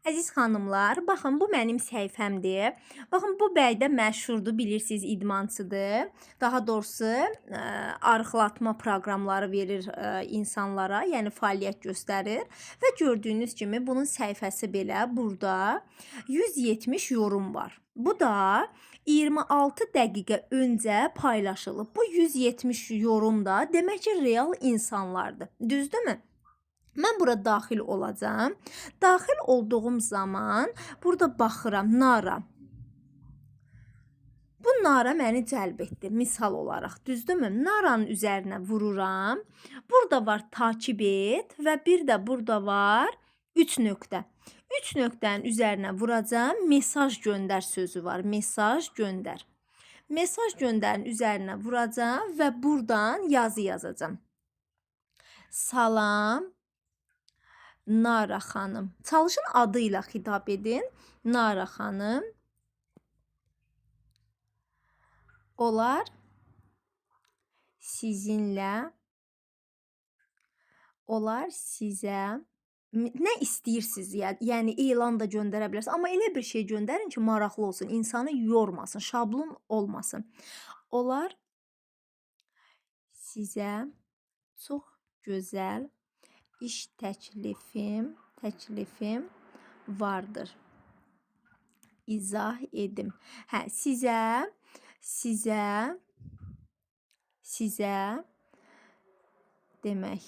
Əziz xanımlar, baxın bu mənim səhifəmdir. Baxın bu bəy də məşhurdur, bilirsiniz, idmançıdır. Daha doğrusu ə, arıqlatma proqramları verir ə, insanlara, yəni fəaliyyət göstərir və gördüyünüz kimi bunun səhifəsi belə burada 170 yorum var. Bu da 26 dəqiqə öncə paylaşılıb. Bu 170 yorum da demək ki, real insanlardır. Düzdürmü? Mən bura daxil olacağam. Daxil olduğum zaman burada baxıram nara. Bu nara məni cəlb etdi misal olaraq. Düzdürmü? Naranın üzərinə vururam. Burada var takib et və bir də burada var 3 nöqtə. 3 nöqtənin üzərinə vuracağam. Mesaj göndər sözü var. Mesaj göndər. Mesaj göndərin üzərinə vuracağam və buradan yazı yazacağam. Salam Nara xanım. Çalışın adı ilə xitab edin. Nara xanım. Olar sizinlə olar sizə nə istəyirsiniz ya, yəni elan da göndərə bilərsiniz, amma bir şey göndərin ki, maraqlı olsun, insanı yormasın, şablon olmasın. Olar sizə çox gözəl iş təklifim, təklifim vardır. İzah edim. Hə, sizə sizə sizə demək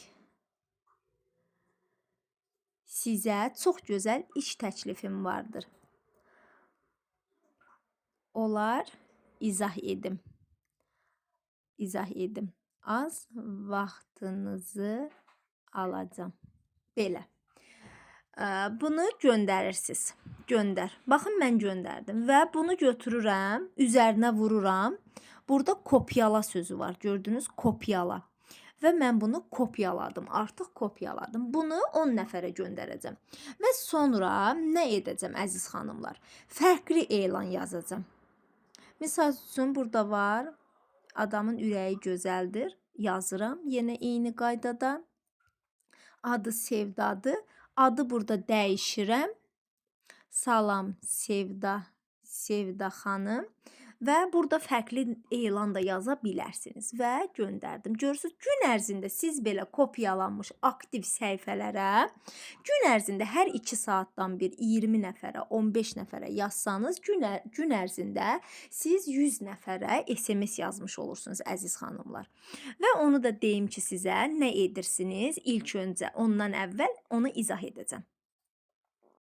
sizə çox gözəl iş təklifim vardır. Olar izah edim. İzah edim. Az vaxtınızı alacağam. Belə. Bunu göndərirsiniz. Göndər. Baxın mən göndərdim və bunu götürürəm, üzərinə vururam. Burada kopyala sözü var. Gördünüz? Kopyala. Və mən bunu kopyaladım. Artıq kopyaladım. Bunu 10 nəfərə göndərəcəm. Və sonra nə edəcəm əziz xanımlar? Fərqli elan yazacağam. Misal üçün burada var. Adamın ürəyi gözəldir. Yazıram. Yenə eyni qaydada. Adı Sevdadır. Adı burada dəyişirəm. Salam Sevda, Sevda xanım və burada fərqli elan da yaza bilərsiniz və göndərdim. Görürsüz, gün ərzində siz belə kopyalanmış aktiv səhifələrə gün ərzində hər 2 saatdan bir 20 nəfərə, 15 nəfərə yazsanız, gün, ə- gün ərzində siz 100 nəfərə SMS yazmış olursunuz əziz xanımlar. Və onu da deyim ki, sizə nə edirsiniz? İlk öncə ondan əvvəl onu izah edəcəm.